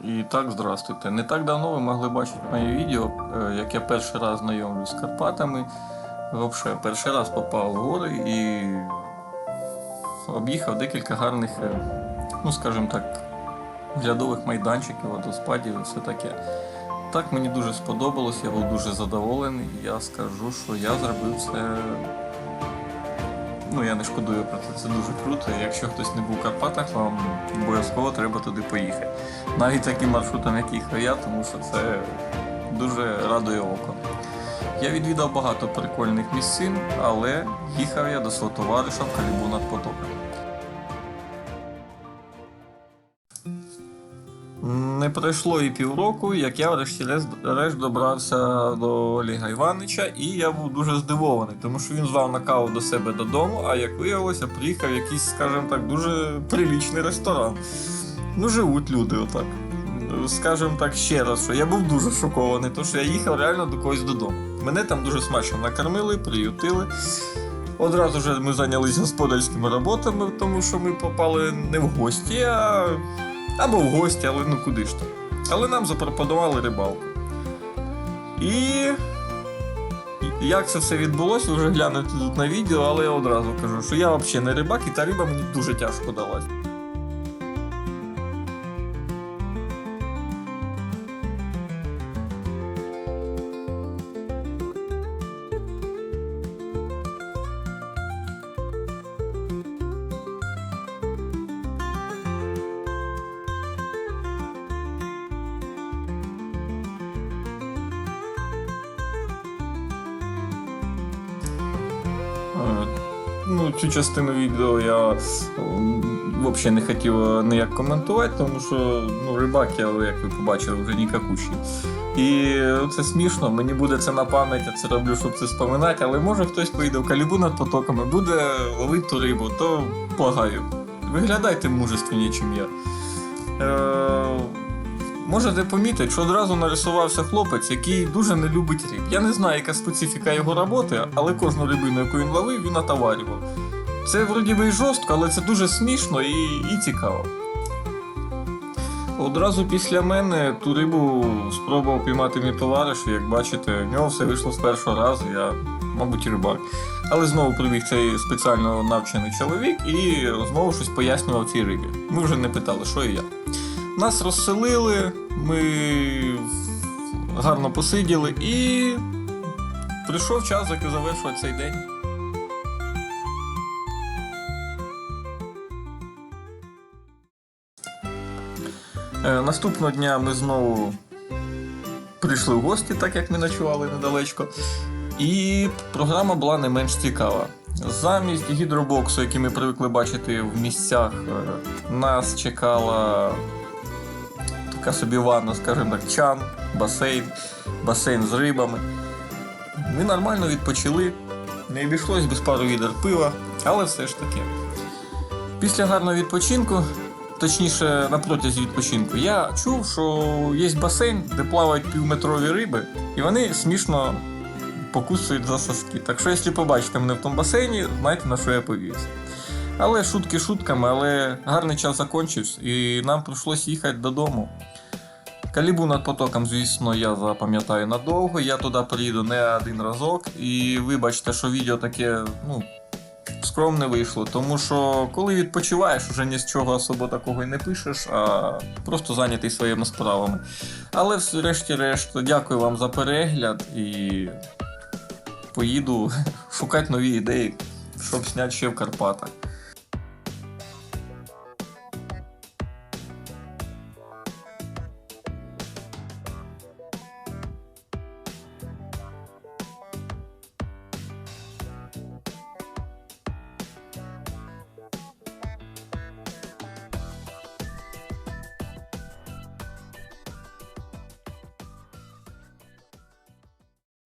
І так, здравствуйте. Не так давно ви могли бачити моє відео, е, як я перший раз знайомлюсь з Карпатами. Взагалі, перший раз попав в гори і об'їхав декілька гарних, е, ну скажімо так, глядових майданчиків, водоспадів і все таке. Так мені дуже сподобалось, я був дуже задоволений. Я скажу, що я зробив це. Ну, я не шкодую про це, це дуже круто. Якщо хтось не був в Карпатах, вам обов'язково треба туди поїхати. Навіть таким маршрутом, як їхав я, тому що це дуже радує око. Я відвідав багато прикольних місцин, але їхав я до свого товариша в Калібу над потоком. Не пройшло і півроку, як я врешті-решт добрався до Олега Івановича, і я був дуже здивований, тому що він звав на каву до себе додому, а як виявилося, приїхав якийсь, скажімо так, дуже прилічний ресторан. Ну, живуть люди отак. Скажімо так ще раз, що я був дуже шокований, тому що я їхав реально до когось додому. Мене там дуже смачно накормили, приютили. Одразу ж ми зайнялися господарськими роботами, тому що ми попали не в гості, а або в гості, але ну куди ж то. Але нам запропонували рибалку. І як це все відбулося, ви вже глянете тут на відео, але я одразу кажу, що я взагалі не рибак, і та риба мені дуже тяжко далась. Ну, цю частину відео я взагалі не хотів е, ніяк коментувати, тому що ну, рибак я, як ви побачили, вже нікакущий. І це смішно, мені буде це на пам'ять, я це роблю, щоб це споминати, але може хтось поїде в калібу над потоками, буде ловити ту рибу, то благаю. Виглядайте мужественні, чим я. Е, Можете помітити, що одразу нарисувався хлопець, який дуже не любить риб. Я не знаю, яка специфіка його роботи, але кожну рибину, яку він ловив, він отоварював. Це вроді би і жорстко, але це дуже смішно і, і цікаво. Одразу після мене ту рибу спробував піймати мій товариш, і як бачите, в нього все вийшло з першого разу, я, мабуть, рибак. Але знову прибіг цей спеціально навчений чоловік і знову щось пояснював цій рибі. Ми вже не питали, що і як. Нас розселили, ми гарно посиділи і прийшов час завершувати цей день. Е, Наступного дня ми знову прийшли в гості, так як ми ночували недалечко. І програма була не менш цікава. Замість гідробоксу, який ми привикли бачити в місцях, е, нас чекала така собі ванна, скажімо так, чан, басейн, басейн з рибами. Ми нормально відпочили, не обійшлось без пару відер пива, але все ж таки. Після гарного відпочинку, точніше на протязі відпочинку, я чув, що є басейн, де плавають півметрові риби, і вони смішно покусують за соски. Так що, якщо побачите мене в тому басейні, знайте на що я повівся. Але шутки шутками, але гарний час закінчився, і нам прийшлось їхати додому. Калібу над потоком, звісно, я запам'ятаю надовго. Я туди приїду не один разок. І вибачте, що відео таке ну, скромне вийшло, тому що коли відпочиваєш, вже ні з чого особо такого і не пишеш, а просто зайнятий своїми справами. Але врешті-решт, дякую вам за перегляд і поїду шукати нові ідеї, щоб зняти ще в Карпатах.